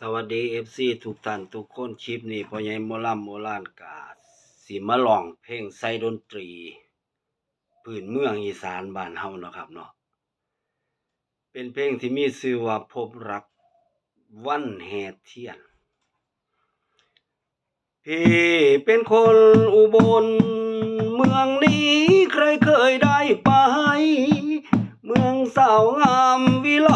สวัสดี FC ทุกท่านทุกคนคลิปนี้พ่อใหญ่โมลัมโมลานกาสิมาลองเพลงใส่ดนตรีพื้นเมืองอีสานบ้านเฮาเนาะครับเนาะเป็นเพลงที่มีชื่อว่าพบรักวันแห่เทียน พี่เป็นคนอุบล เมืองนี้ใครเคยได้ไป เมืองสาวงามวิไล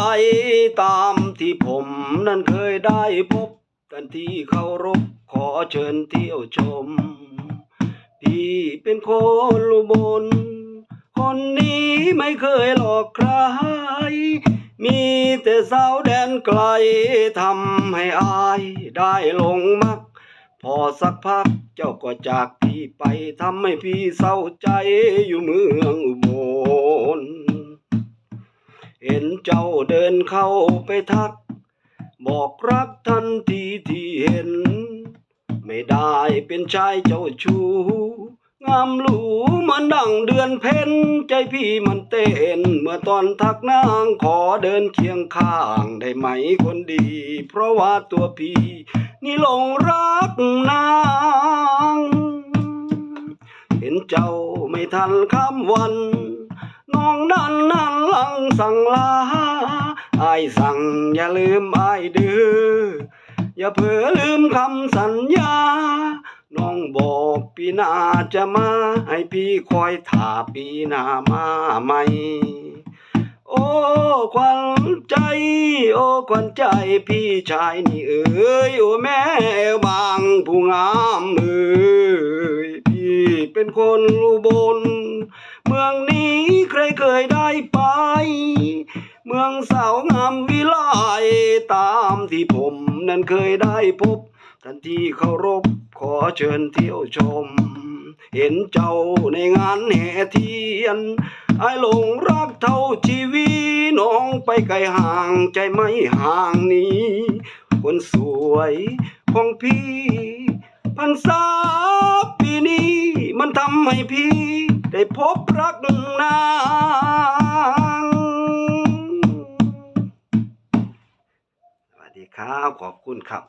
ตาม ที่ผมนั้นเคยได้พบกันที่เคารพขอเชิญเที่ยวชม พี่เป็นคนอุบลคนนี้ไม่เคยหลอกใคร มีแต่สาวแดนไกลทำให้อายได้ลงมัก พอสักพักเจ้าก็จากพี่ไปทำให้พี่เศร้าใจอยู่เมืองอุบล เห็นเจ้าเดินเข้าไปทัก บอกรักทันทีที่เห็น ไม่ได้เป็นชายเจ้าชู้งามหรูมือนดังเดือนเพ็ญใจพี่มันเต้น เมื่อตอนทักนางขอเดินเคียงข้างได้ไหมคนดี เพราะว่าตัวพี่ นี่หลงรักนาง เห็นเจ้าไม่ทันคำวัน น้องนั้นนั้น สั่งลาไอสั่งอย่าลืมไอเด้ออย่าเผลอลืมคำสัญญา น้องบอกปีหน้าจะมา ให้พี่คอยท่าปีหน้ามาใหม่ โอ้ควันใจ โอ้ควันใจพี่ชายนี่เอ๋ยโอ้แม่บางผู้งามเอ๋ยพี่เป็นคนอุบลเมืองนี้ ใครเคยได้ไป เมืองสาวงามวิไลตามที่ผมนั้นเคยได้พบทันทีเคารพขอเชิญเที่ยวชม เห็นเจ้าในงานแห่เทียนไอ้หลงรักเท่าชีวิตน้องไปไกลห่างใจไม่ห่างนี้ คนสวยของพี่ พันษาปีนี้มันทำให้พี่ ได้พบรักนางสวัสดีครับ ขอบคุณครับ